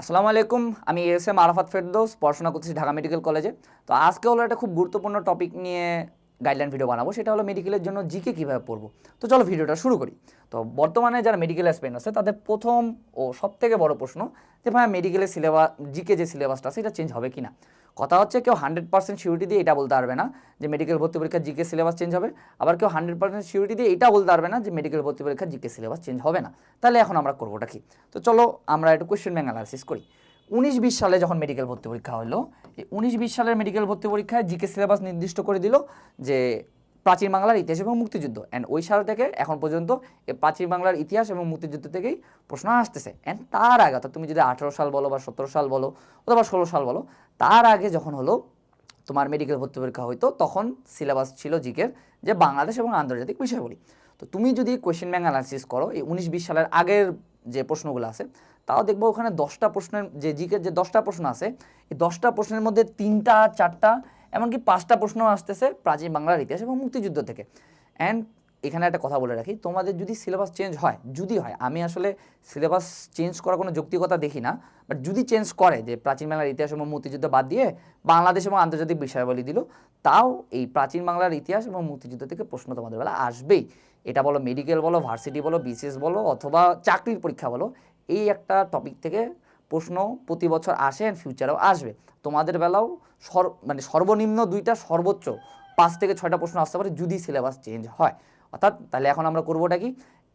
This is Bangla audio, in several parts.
আসসালামু আলাইকুম, আমি এস এম আরাফাত ফেরদৌস, পড়াশোনা করতেছি ঢাকা মেডিকেল কলেজে। তো আজকে হলো একটা খুব গুরুত্বপূর্ণ টপিক নিয়ে গাইডলাইন ভিডিও বানাবো, সেটা হলো মেডিকেলের জন্য জিকে কীভাবে পড়ব। তো চলো ভিডিওটা শুরু করি। তো বর্তমানে যারা মেডিকেল অ্যাসপেন্ট আছে, তাদের প্রথম ও সব থেকে বড় প্রশ্ন যে ভাই মেডিকেলের সিলেবাস জিকে যে সিলেবাসটা আছে চেঞ্জ হবে কি না কথা হচ্ছে কেউ হান্ড্রেড পার্সেন্ট সিউরিটি দিয়ে এটা বলতে পারবে না যে মেডিকেল ভর্তি পরীক্ষার জিকে সিলেবাস চেঞ্জ হবে। আবার কেউ হান্ড্রেড পার্সেন্ট সিউরিটি দিয়ে এটা বলতে পারবে না যে মেডিকেল ভর্তি পরীক্ষার জিকে সিলেবাস চেঞ্জ হবে না। তাহলে এখন আমরা করবোটা কি? তো চলো আমরা একটু কোয়েশ্চেন ব্যাংক অ্যানালাইসিস করি। উনিশ বিশ সালে যখন মেডিকেল ভর্তি পরীক্ষা হলো, এই উনিশ বিশ সালের মেডিকেল ভর্তি পরীক্ষায় জিকে সিলেবাস নির্দিষ্ট করে দিল যে প্রাচীন বাংলার ইতিহাস এবং মুক্তিযুদ্ধ। অ্যান্ড ওই সাল থেকে এখন পর্যন্ত প্রাচীন বাংলার ইতিহাস এবং মুক্তিযুদ্ধ থেকেই প্রশ্ন আসতেছে। অ্যান্ড তার আগে, অর্থাৎ তুমি যদি আঠেরো সাল বলো বা সতেরো সাল বলো অথবা ষোলো সাল বলো তার আগে যখন হলো তোমার মেডিকেল ভর্তি পরীক্ষা হইতো, তখন সিলেবাস ছিল জিকের যে বাংলাদেশ এবং আন্তর্জাতিক বিষয়গুলি। তো তুমি যদি কোয়েশ্চেন ব্যাংক অ্যানালিসিস করো, এই উনিশ বিশ সালের আগের যে প্রশ্নগুলো আছে, তাও দেখব ওখানে দশটা প্রশ্নের যে জিকের যে দশটা প্রশ্ন আছে, এই দশটা প্রশ্নের মধ্যে তিনটা, চারটা, এমনকি পাঁচটা প্রশ্ন আসতেছে প্রাচীন বাংলার ইতিহাস এবং মুক্তিযুদ্ধ থেকে। অ্যান্ড এখানে একটা কথা বলে রাখি। তোমাদের যদি সিলেবাস চেঞ্জ হয়, যদি হয়, আমি আসলে সিলেবাস চেঞ্জ করার কোনো যৌক্তিকতা দেখি না বাট যদি চেঞ্জ করে যে প্রাচীন বাংলার ইতিহাস এবং মুক্তিযুদ্ধ বাদ দিয়ে বাংলাদেশ এবং আন্তর্জাতিক বিষয়াবলী দিল, তাও এই প্রাচীন বাংলার ইতিহাস এবং মুক্তিযুদ্ধ থেকে প্রশ্ন তোমাদের বেলা আসবেই। এটা বলো মেডিকেল বলো ভার্সিটি বলো বিসিএস বলো, অথবা চাকরির পরীক্ষা বলো, এই একটা টপিক থেকে প্রশ্ন প্রতি বছর আসে অ্যান্ড ফিউচারেও আসবে। তোমাদের বেলাও সর মানে সর্বনিম্ন দুইটা সর্বোচ্চ পাঁচ থেকে ছয়টা প্রশ্ন আসতে পারে যদি সিলেবাস চেঞ্জ হয়। অর্থাৎ তাহলে এখন আমরা করবোটা কি?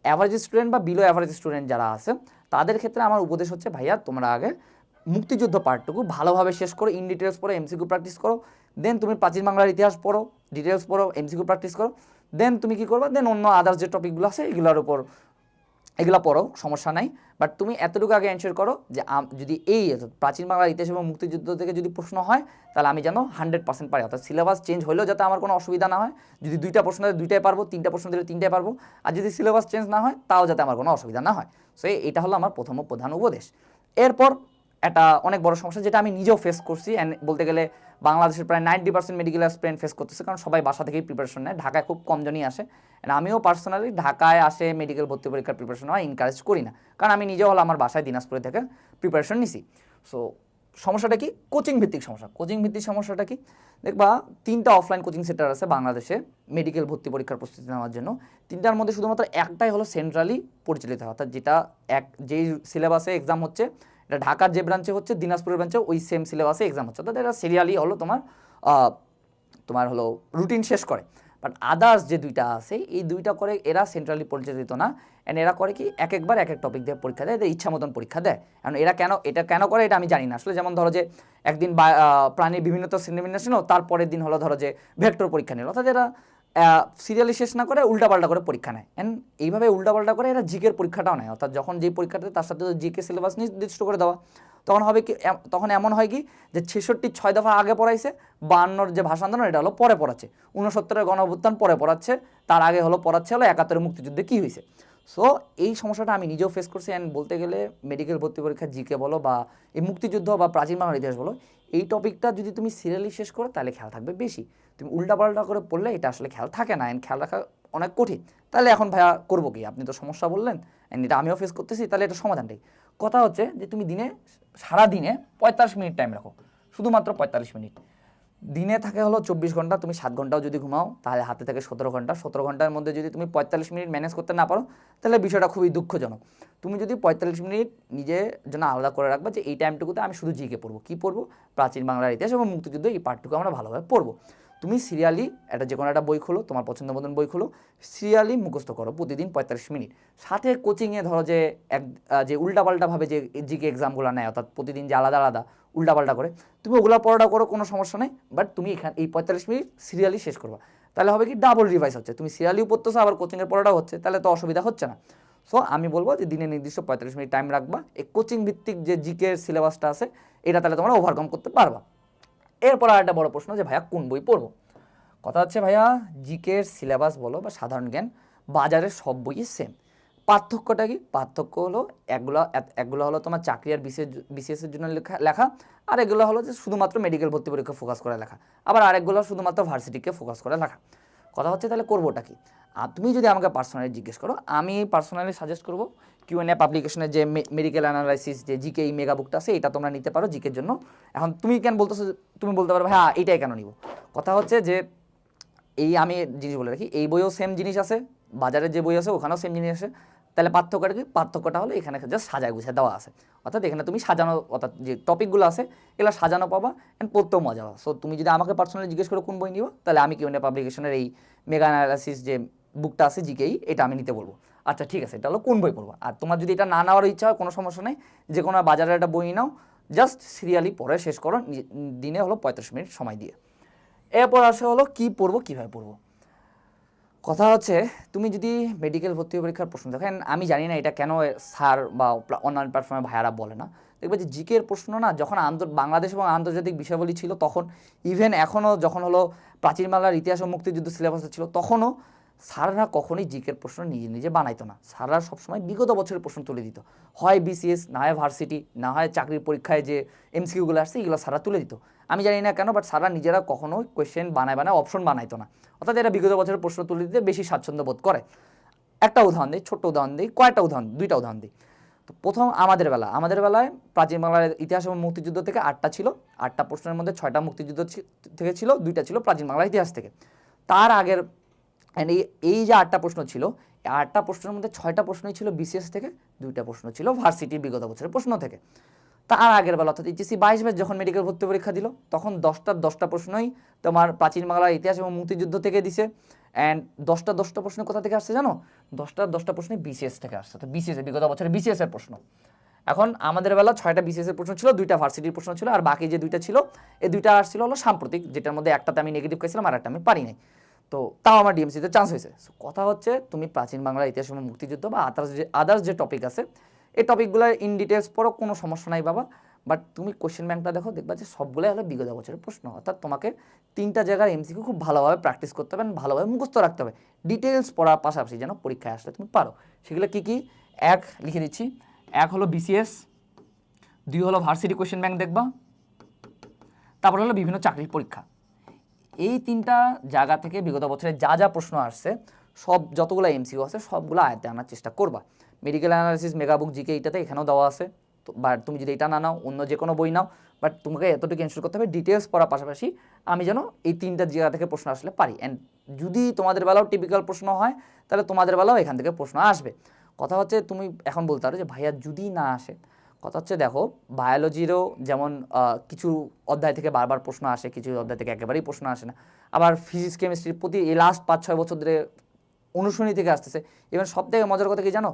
অ্যাভারেজ স্টুডেন্ট বা বিলো অ্যাভারেজ স্টুডেন্ট যারা আছে, তাদের ক্ষেত্রে আমার উপদেশ হচ্ছে, ভাইয়া, তোমরা আগে মুক্তিযুদ্ধ পার্টটুকু ভালোভাবে শেষ করো ইন ডিটেলস পড়ো এমসিকিউ প্র্যাকটিস করো দেন তুমি প্রাচীন বাংলার ইতিহাস পড়ো ডিটেলস পড়ো এমসিকিউ প্র্যাকটিস করো দেন তুমি কি করবা? দেন অন্য আদার্স যে টপিকগুলো আছে, এগুলোর উপর এগুলো পড়ো, সমস্যা নাই। বাট তুমি এতটুকু আগে অ্যান্সার করো যে যদি এই প্রাচীন বাংলার ইতিহাস এবং মুক্তিযুদ্ধ থেকে যদি প্রশ্ন হয়, তাহলে আমি যেন হান্ড্রেড পার্সেন্ট পারি। অর্থাৎ সিলেবাস চেঞ্জ হলেও যাতে আমার কোনো অসুবিধা না হয়, যদি দুইটা প্রশ্ন দিলে দুইটাই পারব, তিনটা প্রশ্ন দিলে তিনটাই পারব, আর যদি সিলেবাস চেঞ্জ না হয়, তাও যাতে আমার কোনো অসুবিধা না হয়। সো এটা হলো আমার প্রথম প্রধান উপদেশ। এরপর একটা অনেক বড় সমস্যা যেটা আমি নিজেও ফেস করছি অ্যান্ড বলতে গেলে বাংলাদেশের প্রায় ninety percent medical student face করতেছে, কারণ সবাই বাসা থেকেই প্রিপারেশন নেয়, ঢাকায় খুব কম জনই আসে। অ্যান্ড আমিও পার্সোনালি ঢাকায় আসে মেডিকেল ভর্তি পরীক্ষার প্রিপারেশন হয় এনকারেজ করি না, কারণ আমি নিজেও হলো আমার বাসায় দিনাজপুরে থেকে প্রিপারেশন নিছি। সো সমস্যাটা কি? কোচিং ভিত্তিক সমস্যা। কোচিং ভিত্তিক সমস্যাটা কি? দেখবা, তিনটা অফলাইন কোচিং সেন্টার আছে বাংলাদেশে মেডিকেল ভর্তি পরীক্ষার প্রস্তুতি নেওয়ার জন্য। তিনটার মধ্যে শুধুমাত্র একটাই হলো সেন্ট্রালি পরিচালিত হয়, অর্থাৎ যেটা এক, যেই সিলেবাসে এক্সাম হচ্ছে এটা ঢাকার যে ব্রাঞ্চে হচ্ছে, দিনাজপুরের ব্রাঞ্চে ওই সেম সিলেবাসে এক্সাম হচ্ছে। অর্থাৎ এটা সিরিয়ালি হলো তোমার তোমার হলো রুটিন শেষ করে। বাট আদার্স যে দুইটা আছে, এই দুইটা করে এরা সেন্ট্রালি পরিচালিত না। অ্যান্ড এরা করে কি, এক একবার এক এক টপিক দিয়ে পরীক্ষা দেয়, এদের ইচ্ছা মতন পরীক্ষা দেয়। কারণ এরা কেন, এটা কেন করে, এটা আমি জানি না। আসলে যেমন ধরো যে, একদিন প্রাণীর বিভিন্নতা শ্রেণীবিন্যাস ছিল তারপরের দিন হলো ধরো যে ভেক্টর পরীক্ষা নিল। অর্থাৎ এরা সিরিয়ালি শেষ না করে উল্টাপাল্টা করে পরীক্ষা নেয়। অ্যান্ড এইভাবে উল্টাপাল্টা করে এরা জিকের পরীক্ষাটাও নেয়। অর্থাৎ যখন যে পরীক্ষাটা তার সাথে জিকে সিলেবাস নির্দিষ্ট করে দেওয়া, তখন হবে কি তখন এমন হয় কি, যে ছেষট্টি ছয় দফা আগে পড়াইছে, বায়ান্নর যে ভাষা আন্দোলন, এটা হলো পরে পড়াচ্ছে। উনসত্তরের গণ অভ্যুত্থান পরে পড়াচ্ছে, তার আগে হলো পড়াচ্ছে হলো একাত্তরের মুক্তিযুদ্ধে কী হয়েছে। সো এই সমস্যাটা আমি নিজেও ফেস করছি অ্যান্ড বলতে গেলে মেডিকেল ভর্তি পরীক্ষা জিকে বলো বা এই মুক্তিযুদ্ধ বা প্রাচীন বাংলার ইতিহাস বলো, এই টপিকটা যদি তুমি সিরিয়ালি শেষ করো, তাহলে খেয়াল থাকবে বেশি। তুমি উল্টাপাল্টা করে পড়লে এটা আসলে খেয়াল থাকে না অ্যান্ড খেয়াল রাখা অনেক কঠিন। তাহলে এখন ভাইয়া করব কি? আপনি তো সমস্যা বললেন অ্যান্ড এটা আমিও ফেস করতেছি, তাহলে এটা সমাধানটাই কথা হচ্ছে যে তুমি দিনে সারা দিনে পঁয়তাল্লিশ মিনিট টাইম রাখো, শুধুমাত্র পঁয়তাল্লিশ মিনিট। দিনে থাকে হলো চব্বিশ ঘণ্টা, তুমি সাত ঘন্টাও যদি ঘুমাও, তাহলে হাতে থাকে সতেরো ঘণ্টা। সতেরো ঘণ্টার মধ্যে যদি তুমি পঁয়তাল্লিশ মিনিট ম্যানেজ করতে না পারো, তাহলে বিষয়টা খুবই দুঃখজনক। তুমি যদি পঁয়তাল্লিশ মিনিট নিজের জন্য আলাদা করে রাখবা যে এই টাইমটুকুতে আমি শুধু জিকে পড়ব, কী পড়ব? প্রাচীন বাংলার ইতিহাস এবং মুক্তিযুদ্ধ এই পার্টটুকু আমরা ভালোভাবে পড়ব। তুমি সিরিয়ালি একটা যে কোনো একটা বই খোলো, তোমার পছন্দ মতন বই খোলো, সিরিয়ালি মুখস্থ করো প্রতিদিন পঁয়তাল্লিশ মিনিট। সাথে কোচিংয়ে ধরো যে এক যে উল্টাপাল্টাভাবে যে জিকে এক্সামগুলো নেয়, অর্থাৎ প্রতিদিন যে আলাদা আলাদা উল্টাপাল্টা করে, তুমি ওগুলো পড়াটা করো, কোনো সমস্যা নেই বাট তুমি এখানে, এই পঁয়তাল্লিশ মিনিট সিরিয়ালি শেষ করবা। তাহলে হবে কি ডাবল রিভাইস হচ্ছে। তুমি সিরিয়ালিও পড়তেছো, আবার কোচিংয়ের পড়াটাও হচ্ছে, তাহলে তো অসুবিধা হচ্ছে না। সো আমি বলব যে দিনে নির্দিষ্ট পঁয়তাল্লিশ মিনিট টাইম রাখবা। এই কোচিং ভিত্তিক যে জিকের সিলেবাসটা আছে, এটা তাহলে তোমরা ওভারকাম করতে পারবা। এরপর আর একটা বড় প্রশ্ন যে, ভাইয়া, কোন বই পড়ব? কথা হচ্ছে, ভাইয়া, জিকের সিলেবাস বলো বা সাধারণ জ্ঞান বাজারের সব বইই সেম পার্থক্যটা কি? পার্থক্য হলো একগুলো একগুলো হলো তোমার চাকরি আর বিশেষ, বিশেষের জন্য লেখা লেখা, আর এগুলো হলো যে, শুধুমাত্র মেডিকেল ভর্তি পরীক্ষা ফোকাস করে লেখা। আবার আরেকগুলো শুধুমাত্র ভার্সিটিকে ফোকাস করে লেখা। কথা হচ্ছে, তাহলে করবোটা কি? আর তুমি যদি আমাকে পার্সোনালি জিজ্ঞেস করো, আমি পার্সোনালি সাজেস্ট করব কিউএনএ পাবলিকেশনের যে মেডিকেল অ্যানালাইসিস যে জিকে এই মেগা বুকটা আছে, এটা তোমরা নিতে পারো জিকের জন্য। এখন তুমি কেন বলতেছো তুমি বলতে পারো হ্যাঁ এইটাই কেন নিব? কথা হচ্ছে যে, এই আমি জিনিস বলে রাখি, এই বইও সেম জিনিস আছে বাজারের যে বই আছে, ওখানেও সেম জিনিস আছে। তাহলে পার্থক্যটা কি? পার্থক্যটা হলো এখানে জাস্ট সাজায় গুছিয়ে দেওয়া আছে। অর্থাৎ এখানে তুমি সাজানো, অর্থাৎ যে টপিকগুলো আছে, এগুলো সাজানো পাবা অ্যান্ড পড়তেও মজা পাবা। সো তুমি যদি আমাকে পার্সোনালি জিজ্ঞেস করো কোন বই নিবা, তাহলে আমি কিউএনএ পাবলিকেশনের এই মেগা অ্যানালাইসিস যে বুকটা আছে জিকেই এটা আমি নিতে বলব। আচ্ছা ঠিক আছে, এটা হলো কোন বই পড়ব? আর তোমার যদি এটা না নেওয়ার ইচ্ছা হয়, কোনো সমস্যা নেই যে কোনো বাজারের একটা বই নাও জাস্ট সিরিয়ালি পড়ে শেষ করো দিনে হলো পঁয়ত্রিশ মিনিট সময় দিয়ে। এরপর আসে হলো কি পড়ব, কীভাবে পড়ব? কথা হচ্ছে, তুমি যদি মেডিকেল ভর্তি পরীক্ষার প্রশ্ন দেখেন, আমি জানি না এটা কেন স্যার বা অন্যান্য প্ল্যাটফর্মে ভাইয়ারা বলে না। দেখবে যে জিকের প্রশ্ন না, যখন আন্তর, বাংলাদেশ এবং আন্তর্জাতিক বিষয়াবলী ছিল, তখন ইভেন এখনও যখন হলো প্রাচীন বাংলার ইতিহাস ও মুক্তিযুদ্ধ সিলেবাসে ছিল, তখনও স্যাররা কখনোই জিকের প্রশ্ন নিজে নিজে বানাইতো না। স্যাররা সবসময় বিগত বছরের প্রশ্ন তুলে দিত। হয় বিসিএস, না হয় ভার্সিটি, না হয় চাকরির পরীক্ষায় যে এমসিকিউগুলো আসছে, এগুলো স্যাররা তুলে দিত। আমি জানি না কেন বাট স্যাররা নিজেরা কখনোই কোয়েশ্চেন বানায় বানায় অপশন বানাইতো না। অর্থাৎ এরা বিগত বছরের প্রশ্ন তুলে দিতে বেশি স্বাচ্ছন্দ্য বোধ করে। একটা উদাহরণ দিই, ছোট্ট উদাহরণ দিই, কয়েকটা উদাহরণ, দুইটা উদাহরণ দিই। তো প্রথম আমাদের বেলা। আমাদের বেলায় প্রাচীন বাংলার ইতিহাস এবং মুক্তিযুদ্ধ থেকে আটটা ছিল। আটটা প্রশ্নের মধ্যে ছয়টা মুক্তিযুদ্ধ থেকে ছিল, দুইটা ছিল প্রাচীন বাংলার ইতিহাস থেকে। তার আগের and এই এই যে আটটা প্রশ্ন ছিল, এই আটটা প্রশ্নের মধ্যে ছয়টা প্রশ্নই ছিল বিসিএস থেকে, দুইটা প্রশ্ন ছিল ভার্সিটির বিগত বছরের প্রশ্ন থেকে। তার আগের বেলা, অর্থাৎ এইচএসসি বাইশ ব্যাচ যখন মেডিকেল ভর্তি পরীক্ষা দিল, তখন দশটার দশটা প্রশ্নই তোমার প্রাচীন বাংলার ইতিহাস এবং মুক্তিযুদ্ধ থেকে দিছে। অ্যান্ড দশটা দশটা প্রশ্ন কোথা থেকে আসছে জানো? দশটা দশটা প্রশ্নই বিসিএস থেকে আসছে তো বিসিএস বিগত বছরে বিসিএস এর প্রশ্ন। এখন আমাদের বেলা ছয়টা বিসিএস এর প্রশ্ন ছিল, দুইটা ভার্সিটির প্রশ্ন ছিল, আর বাকি যে দুইটা ছিল, এই দুইটা আসছিল হলো সাম্প্রতিক, যেটার মধ্যে একটাতে আমি নেগেটিভ পেয়েছিলাম আর একটা আমি পারি নাই তো তাও আমার ডিএমসিতে চান্স হয়েছে। কথা হচ্ছে তুমি প্রাচীন বাংলার ইতিহাস এবং মুক্তিযুদ্ধ বা আদার্স যে আদার্স যে টপিক আছে, এই টপিকগুলো ইন ডিটেলস পড়ো, কোনো সমস্যা নাই বাবা। বাট তুমি কোয়েশ্চেন ব্যাংকটা দেখো, দেখবা যে সবগুলোই হলো বিগত বছরের প্রশ্ন। অর্থাৎ তোমাকে তিনটা জায়গার এমসিকিউ খুব ভালোভাবে প্র্যাকটিস করতে হবে ভালোভাবে মুখস্থ রাখতে হবে। ডিটেলস পড়ার পাশাপাশি যেন পরীক্ষায় আসলে তুমি পারো। সেগুলো কী কী? এক, লিখে দিচ্ছি। এক হলো বিসিএস দুই হলো ভার্সিটি কোয়েশ্চেন ব্যাংক দেখবা। তারপর হলো বিভিন্ন চাকরির পরীক্ষা। এই তিনটা জায়গা থেকে বিগত বছরে যা যা প্রশ্ন আসছে, সব যতগুলো এমসিও আছে, সবগুলো আয়তে আনার চেষ্টা করবা। মেডিকেল অ্যানালিসিস মেগাবুক জিকে এইটাতে এখানেও দেওয়া আছে। বাট তুমি যদি এটা না নাও, অন্য যে কোনো বই নাও বাট তোমাকে এতটুকু এনশোর করতে হবে ডিটেলস পড়ার পাশাপাশি আমি যেন এই তিনটা জায়গা থেকে প্রশ্ন আসলে পারি। অ্যান্ড যদি তোমাদের বেলাও টিপিক্যাল প্রশ্ন হয়, তাহলে তোমাদের বেলাও এখান থেকে প্রশ্ন আসবে। কথা হচ্ছে, তুমি এখন বলতে পারো যে, ভাইয়া যদি না আসে কথা হচ্ছে, দেখো বায়োলজিরও যেমন কিছু অধ্যায় থেকে বারবার প্রশ্ন আসে, কিছু অধ্যায় থেকে একেবারেই প্রশ্ন আসে না। আবার ফিজিক্স কেমিস্ট্রির প্রতি এই লাস্ট পাঁচ, ছয় বছর ধরে অনুশীলনী থেকে আসতেছে। এবং সব থেকে মজার কথা কি জানো?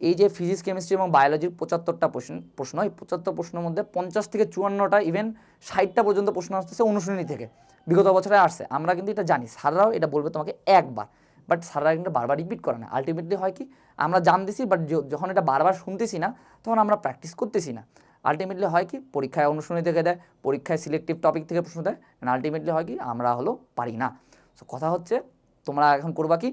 এই যে ফিজিক্স কেমিস্ট্রি এবং বায়োলজির পঁচাত্তরটা প্রশ্ন প্রশ্ন এই পঁচাত্তর প্রশ্নের মধ্যে পঞ্চাশ থেকে চুয়ান্নটা ইভেন ষাটটা পর্যন্ত প্রশ্ন আসতেছে অনুশীলনী থেকে। বিগত বছরে আসছে। আমরা কিন্তু এটা জানি। স্যাররাও এটা বলবে তোমাকে একবার। বাট স্যাররা কিন্তু বারবার রিপিট করে না। আলটিমেটলি হয় কি, আমরা জানতেছি বাট যখন এটা বারবার শুনতেছি না, তখন আমরা প্র্যাকটিস করতেছি না। আলটিমেটলি হয় কি, পরীক্ষায় অনুশীলনী থেকে দেয়, পরীক্ষায় সিলেক্টিভ টপিক থেকে প্রশ্ন দেয় অ্যান্ড আলটিমেটলি হয় কি, আমরা হলো পারি না। সো কথা হচ্ছে, তোমরা এখন করবা কি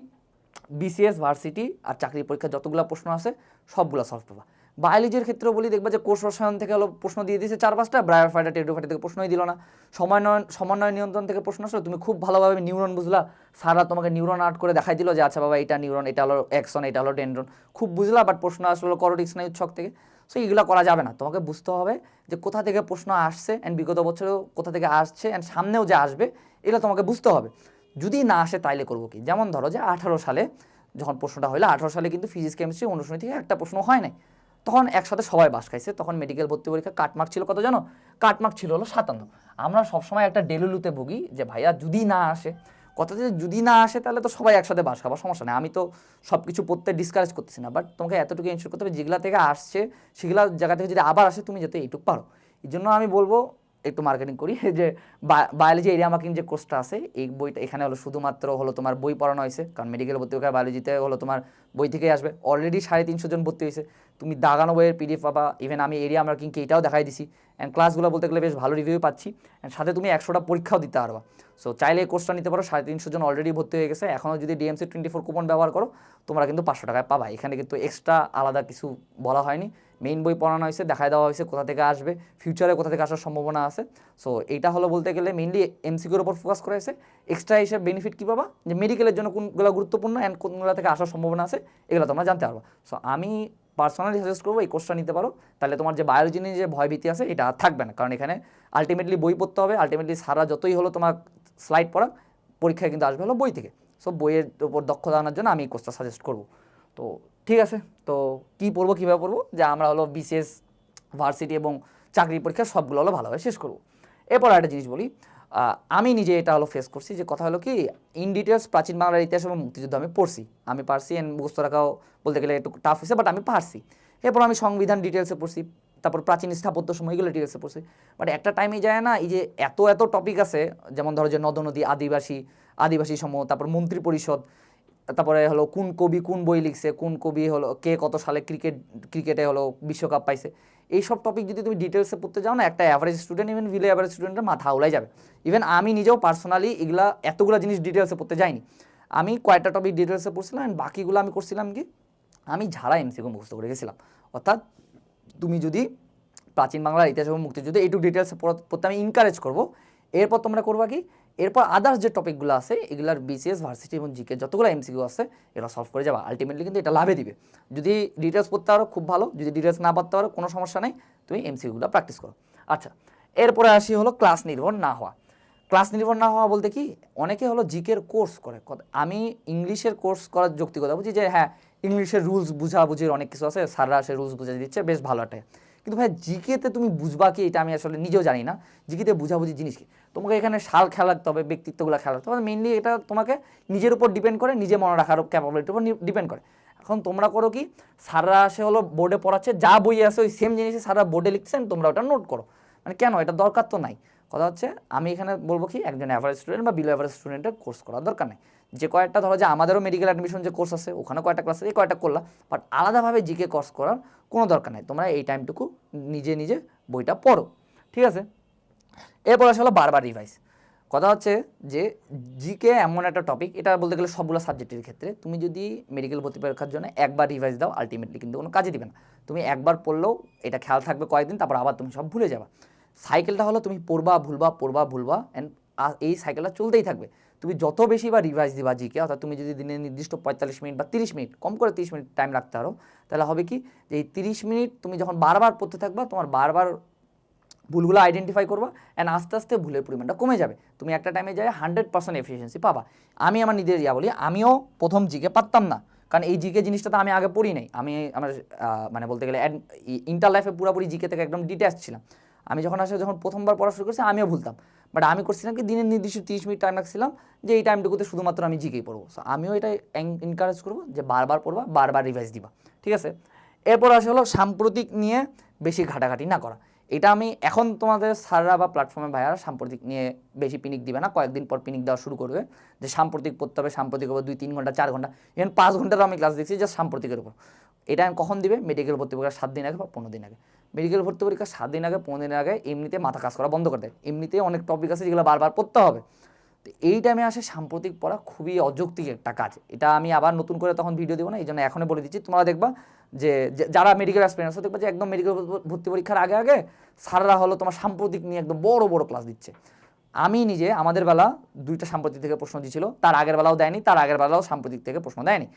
বিসিএস ভার্সিটি আর চাকরি পরীক্ষা যতগুলো প্রশ্ন আছে, সবগুলো সলভ করবা। বায়োলজির ক্ষেত্রে বলি, দেখবা যে কোষ রসায়ন থেকে হলো প্রশ্ন দিয়ে দিয়েছে চার পাঁচটা ব্রায়োফাইটা টেডোফাইটা থেকে প্রশ্নই দিল না। সমন্বয় সমন্বয় নিয়ন্ত্রণ থেকে প্রশ্ন আসলে, তুমি খুব ভালোভাবে নিউরন বুঝলা। সারা তোমাকে নিউরন আর্ট করে দেখাই দিল যে আচ্ছা বাবা এটা নিউরন, এটা হলো অ্যাকশন এটা হলো ডেন্ড্রন। খুব বুঝলা, বাট প্রশ্ন আসলো করোটিক স্নায়ু ছক থেকে। সো এইগুলো করা যাবে না। তোমাকে বুঝতে হবে যে কোথা থেকে প্রশ্ন আসছে অ্যান্ড বিগত বছরেও কোথা থেকে আসছে অ্যান্ড সামনেও যে আসবে, এগুলো তোমাকে বুঝতে হবে। যদি না আসে, তাইলে করব কি? যেমন ধরো যে আঠারো সালে যখন প্রশ্নটা হলো আঠারো সালে কিন্তু ফিজিক্স, কেমিস্ট্রি অনুশীলনী থেকে একটা প্রশ্ন হয় নাই। তখন একসাথে সবাই বাস খাইছে। তখন মেডিকেল ভর্তি পরীক্ষা কাটমার্ক ছিল কত জানো? কাটমার্ক ছিল হলো সাতান্ন। আমরা সবসময় একটা ডেলুলুতে ভুগি যে, ভাইয়া যদি না আসে, কথা যে যদি না আসে তাহলে তো সবাই একসাথে বাস খাবার সমস্যা নেই। আমি তো সব কিছু পড়তে ডিসকারেজ করতেছি না বাট তোমাকে এতটুকু এনশোর করতে হবে, যেগুলা থেকে আসছে, সেগুলা জায়গা থেকে যদি আবার আসে, তুমি যাতে এইটুকু পারো। এই জন্য আমি বলব, একটু মার্কেটিং করি, যে বায়োলজি এরিয়া মার্কিং যে কোর্সটা আছে, এই বইটা, এখানে হলো শুধুমাত্র হলো তোমার বই পড়ানো হয়েছে, কারণ মেডিকেল ভর্তি পরীক্ষা বায়োলজিতে হলো তোমার বই থেকেই আসবে। অলরেডি সাড়ে তিনশো জন ভর্তি হয়েছে। তুমি দাগানো বইয়ের পিডিএফ পাবা। ইভেন আমি এরিয়া মার্কিংকে এটাও দেখাই দিছি। অ্যান্ড ক্লাসগুলো বলতে গেলে বেশ ভালো রিভিউ পাচ্ছি। অ্যান্ড সাথে তুমি একশোটা পরীক্ষাও দিতে পারবা। সো চাইলে এই কোর্সটা নিতে পারো। সাড়ে তিনশো জন অলরেডি ভর্তি হয়ে গেছে। এখনও যদি ডিএমসি টোয়েন্টি ফোর কুপন ব্যবহার করো, তোমরা কিন্তু পাঁচশো টাকায় পাবা। এখানে কিন্তু এক্সট্রা আলাদা কিছু বলা হয়নি। মেইন বই পড়ানো হয়েছে, দেখায় দেওয়া হয়েছে, কোথা থেকে আসবে ফিউচারে কোথা থেকে আসার সম্ভাবনা আছে। সো এইটা হলো বলতে গেলে মেইনলি এমসিকিউর ওপর ফোকাস করা হয়েছে। এক্সট্রা হিসেবে বেনিফিট কী পাবা? যে মেডিকেলের জন্য কোনগুলো গুরুত্বপূর্ণ অ্যান্ড কোনগুলো থেকে আসার সম্ভাবনা আছে, এগুলো তোমরা জানতে পারবা। সো আমি পার্সোনালি সাজেস্ট করব, এই কোর্সটা নিতে পারো। তাহলে তোমার যে বায়োলজি নিয়ে যে ভয়ভীতি আছে, এটা আর থাকবে না। কারণ এখানে আলটিমেটলি বই পড়তে হবে। আলটিমেটলি সারা যতই হলো তোমার স্লাইড পড়া পরীক্ষায় কিন্তু আসবে হলো বই থেকে। সো বইয়ের উপর দক্ষতা আনার জন্য আমি এই কোর্সটা সাজেস্ট করব। তো ঠিক আছে। তো কী পড়ব, কীভাবে পড়ব? যে আমরা হলো বিসিএস ভার্সিটি এবং চাকরি পরীক্ষা সবগুলো হলো ভালোভাবে শেষ করব। এরপর একটা জিনিস বলি। আমি নিজে এটা হলো ফেস করছি যে কথা হলো কি ইন ডিটেলস প্রাচীন বাংলার ইতিহাস এবং মুক্তিযুদ্ধ আমি পড়ছি। আমি পারছি এন্ড মুখস্থ রাখাও বলতে গেলে একটু টাফ হয়েছে বাট আমি পারছি। এরপর আমি সংবিধান ডিটেলসে পড়ছি, তারপর প্রাচীন স্থাপত্য সময় এগুলো ডিটেলসে পড়ছি। বাট একটা টাইমে যায় না, এই যে এত এত টপিক আছে, যেমন ধরো যে নদ নদী, আদিবাসী আদিবাসী সমূহ, তারপর মন্ত্রী পরিষদ, তারপরে হলো কোন কবি কোন বই লিখছে, কোন কবি হলো কে কত সালে ক্রিকেট ক্রিকেটে হলো বিশ্বকাপ পাইছে। এইসব টপিক যদি তুমি ডিটেলসে পড়তে যাও না, একটা average student even below average স্টুডেন্টের মাথা উলাই যাবে। ইভেন আমি নিজেও পার্সোনালি এগুলা, এতগুলো জিনিস ডিটেলসে পড়তে যাইনি। আমি কয়েকটা টপিক ডিটেলসে পড়ছিলাম অ্যান্ড বাকিগুলো আমি করছিলাম কি? আমি ঝাড়া এমসিকিউ মুখস্থ করে গেছিলাম। অর্থাৎ তুমি যদি প্রাচীন বাংলার ইতিহাস এবং মুক্তিযুদ্ধ এইটুকু ডিটেলসে পড়তে আমি ইনকারেজ করব। এরপর তোমরা করবা কি? এরপর আদার্স যে টপিকগুলো আছে, এগুলার বিসিএস ভার্সিটি এবং জিকে যতগুলো এমসিকিউ আছে, এরা সলভ করে যাবা। আলটিমেটলি কিন্তু এটা লাভে দিবে। যদি ডিটেলস পড়তে পারো খুব ভালো, যদি ডিটেলস না পড়তে পারো কোনো সমস্যা নেই, তুমি এমসিকিউগুলো প্র্যাকটিস করো। আচ্ছা এরপরে আসি হলো ক্লাস নির্ভর না হওয়া। ক্লাস নির্ভর না হওয়া বলতে কি, অনেকে হলো জিকের কোর্স করে। আমি ইংলিশের কোর্স করার যৌক্তিকতা বুঝি যে হ্যাঁ ইংলিশের রুলস বুঝাবুঝির অনেক কিছু আছে স্যাররা সে রুলস বুঝিয়ে দিচ্ছে, বেশ ভালো একটা। কিন্তু ভাই জিকেতে তুমি বুঝবা কি, এটা আমি আসলে নিজেও জানি না। জিকেতে বুঝাবুঝি জিনিস কি? তোমাকে এখানে সাল খেলা রাখতে হবে, ব্যক্তিত্বগুলো খেলাতে হবে। মেনলি এটা তোমাকে নিজের উপর ডিপেন্ড করে, নিজে মনে রাখার ক্যাপাবিলিটির উপর ডিপেন্ড করে। এখন তোমরা করো কি, স্যাররা আসে হলো বোর্ডে পড়াচ্ছে, যা বই আছে ওই সেম জিনিসই স্যাররা বোর্ডে লিখছেন তোমরা ওটা নোট করো। মানে কেন? এটা দরকার তো নাই। কথা হচ্ছে, আমি এখানে বলব কি, একজন অ্যাভারেজ স্টুডেন্ট বা বিলো অ্যাভারেজ স্টুডেন্টের কোর্স করার দরকার নেই। যে কয়েকটা ধরো যে আমাদেরও মেডিকেল অ্যাডমিশন যে কোর্স আছে, ওখানে কয়েকটা ক্লাস আছে কয়েকটা করলা বাট আলাদাভাবে জিকে কোর্স করার কোনো দরকার নেই। তোমরা এই টাইমটুকু নিজে নিজে বইটা পড়ো। ঠিক আছে? এরপর আসলে বারবার রিভাইজ কথা হচ্ছে যে জিকে এমন একটা টপিক এটা বলতে গেলে সবগুলো সাবজেক্টের ক্ষেত্রে, তুমি যদি মেডিকেল ভর্তি পরীক্ষার জন্য একবার রিভাইজ দাও আলটিমেটলি কিন্তু কোনো কাজে দিবে না। তুমি একবার পড়লেও এটা খেয়াল থাকবে কয়েকদিন, তারপর আবার তুমি সব ভুলে যাবা। সাইকেলটা হলো তুমি পড়বা, ভুলবা পড়বা, ভুলবা অ্যান্ড এই সাইকেলটা চলতেই থাকবে। তুমি যত বেশি বা রিভাইজ দিবা জিকে অর্থাৎ তুমি যদি দিনে নির্দিষ্ট পঁয়তাল্লিশ মিনিট বা তিরিশ মিনিট, কম করে তিরিশ মিনিট টাইম রাখতে পারো, তাহলে হবে কি যে, এই তিরিশ মিনিট তুমি যখন বারবার পড়তে থাকবা, তোমার বারবার ভুলগুলো আইডেন্টিফাই করবা অ্যান্ড আস্তে আস্তে ভুলের পরিমাণটা কমে যাবে। তুমি একটা টাইমে যায় হান্ড্রেড পার্সেন্ট এফিসিয়েন্সি পাবা। আমি আমার নিজের ইয়া বলি, আমিও প্রথম জিকে পারতাম না। কারণ এই জিকে জিনিসটা তো আমি আগে পড়ি নাই। আমি আমার মানে বলতে গেলে ইন্টার লাইফে পুরোপুরি জিকে থেকে একদম ডিট্যাচ ছিলাম। আমি যখন আসলে যখন প্রথমবার পড়া শুরু করছি, আমিও ভুলতাম। বাট আমি করছিলাম কি, দিনের নির্দিষ্ট তিরিশ মিনিট টাইম রাখছিলাম, যে এই টাইমটুকুতে শুধুমাত্র আমি জিকেই পড়ব। সো আমিও এটা এনকারেজ করব যে বারবার পড়বা, বারবার রিভাইজ দিবা। ঠিক আছে? এরপর আসে হলো সাম্প্রতিক নিয়ে বেশি ঘাটাঘাটি না করা। এটা আমি এখন তোমাদের সাররা বা প্ল্যাটফর্মে ভাইয়ারা সাম্প্রতিক নিয়ে বেশি পিনিক দিবে না। কয়েকদিন পর পিনিক দেওয়া শুরু করবে যে সাম্প্রতিক পড়তে হবে, সাম্প্রতিক হবে, দুই, তিন ঘণ্টা, চার ঘণ্টা। ইভেন পাঁচ ঘন্টারও আমি ক্লাস দেখছি যে সাম্প্রতিকের উপর। এটা আমি কখন দিবে? মেডিকেল ভর্তি পরীক্ষা সাত দিন আগে বা পনেরো দিন আগে। মেডিকেল ভর্তি পরীক্ষা সাত দিন আগে, পনেরো দিন আগে এমনিতে মাথা কাজ করা বন্ধ করে দেয়। এমনিতে অনেক টপিক আছে যেগুলো বারবার পড়তে হবে। তো এই টাইমে আসে সাম্প্রতিক পড়া খুবই অযৌক্তিক একটা কাজ। এটা আমি আবার নতুন করে তখন ভিডিও দেবো না, এই জন্য এখনই বলে দিচ্ছি, তোমরা দেখবা যে যারা মেডিকেল আছে দেখবা যে একদম মেডিকেল ভর্তি পরীক্ষার আগে আগে স্যাররা হলো তোমার সাম্প্রতিক নিয়ে একদম বড় বড় ক্লাস দিচ্ছে। আমি নিজে আমাদের বেলা দুইটা সাম্প্রতিক থেকে প্রশ্ন দিয়েছিল তার আগের বেলাও দেয়নি, তার আগের বেলাও সাম্প্রতিক থেকে প্রশ্ন দেয়নি।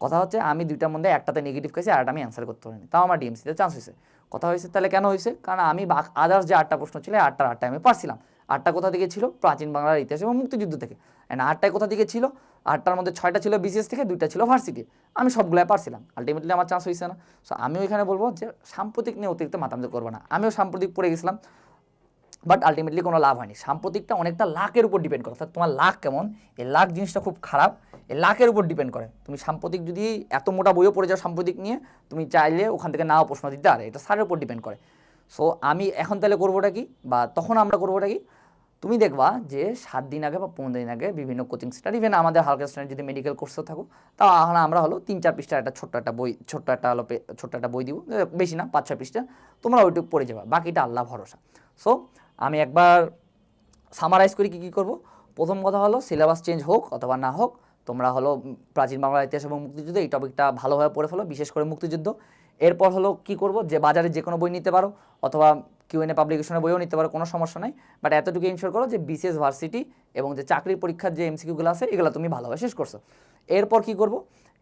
কথা হচ্ছে আমি দুইটার মধ্যে একটাতে নেগেটিভ খাইছি আর একটা আমি অ্যান্সার করতে পারিনি। তাও আমার ডিএমসিতে চান্স হয়েছে কথা হয়েছে, তাহলে কেন হয়েছে? কারণ আমি আদার্স যে আটটা প্রশ্ন ছিল আটটার আটটা আমি পারছিলাম। আটটা কোথা থেকে ছিল? প্রাচীন বাংলার ইতিহাস এবং মুক্তিযুদ্ধ থেকে। অ্যান্ড আটটায় কোথা থেকে ছিল? আটটার মধ্যে ছয়টা ছিল বিসিএস থেকে, দুইটা ছিল ভার্সিটি আমি সবগুলাই পারছিলাম। আলটিমেটলি আমার চান্স হয়েছে না। সো আমিও এখানে বলব যে সাম্প্রতিক নিয়ে অতিরিক্ত মাতামতি করব না। আমিও সাম্প্রতিক পড়ে গেছিলাম। বাট আলটিমেটলি কোনো লাভ হয়নি। সাম্প্রতিকটা অনেকটা লাখের উপর ডিপেন্ড করে। অর্থাৎ তোমার লাখ কেমন? এই লাখ জিনিসটা খুব খারাপ। লাখের উপর ডিপেন্ড করে। তুমি সাম্প্রতিক যদি এত মোটা বইও পড়ে যাও সাম্প্রতিক নিয়ে, তুমি চাইলে ওখান থেকে নাও প্রশ্ন দিতে আর এটা স্যারের উপর ডিপেন্ড করে। সো আমি এখন তাহলে করবোটা কি? বা তখন আমরা করবোটা কি? তুমি দেখবা যে সাত দিন আগে বা পনেরো দিন আগে বিভিন্ন কোচিং সেন্টার ইভেন আমাদের হালকা স্টুডেন্ট যদি মেডিকেল কোর্সে থাকো এখন আমরা হলো তিন চার পৃষ্ঠার একটা ছোট্ট একটা বই, ছোট্ট একটা হলো ছোট্ট একটা বই দিব। বেশি না, পাঁচ ছয় পৃষ্ঠা। তোমরা ওইটুকু পড়ে যাবা, বাকিটা আল্লাহ ভরসা। সো আমি একবার সামারাইজ করি কী কী করব। প্রথম কথা হলো সিলেবাস চেঞ্জ হোক অথবা না হোক তোমরা হলো প্রাচীন বাংলার ইতিহাস এবং মুক্তিযুদ্ধ এই টপিকটা ভালোভাবে পড়ে ফেলো, বিশেষ করে মুক্তিযুদ্ধ। এরপর হলো কি করব? যে বাজারে যে কোনো বই নিতে পারো, অথবা কিউএনএ পাবলিকেশনের বইও নিতে পারো, কোনো সমস্যা নাই। বাট এতটুকু ইনশোর করো যে বিসিএস ভার্সিটি এবং যে চাকরির পরীক্ষার যে এমসিকিউগুলো আছে, এগুলো তুমি ভালোভাবে শেষ করছ। এরপর কি করব?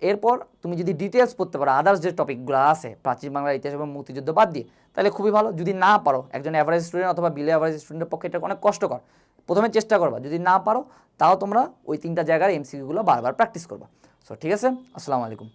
এরপর তুমি যদি ডিটেলস পড়তে পারো আদার্স যে টপিকগুলো আছে, প্রাচীন বাংলার ইতিহাস এবং মুক্তিযুদ্ধ বাদ দিয়ে, তাহলে খুবই ভালো। যদি না পারো, একজন অ্যাভারেজ স্টুডেন্ট অথবা বিলো অ্যাভারেজ স্টুডেন্টের পক্ষে এটা অনেক কষ্টকর। প্রথমে চেষ্টা করবা, যদি না পারো, তাও তোমরা ওই তিনটা জায়গার এমসিকিউগুলো বারবার প্র্যাকটিস করবা। সো ঠিক আছে? আসসালামু আলাইকুম।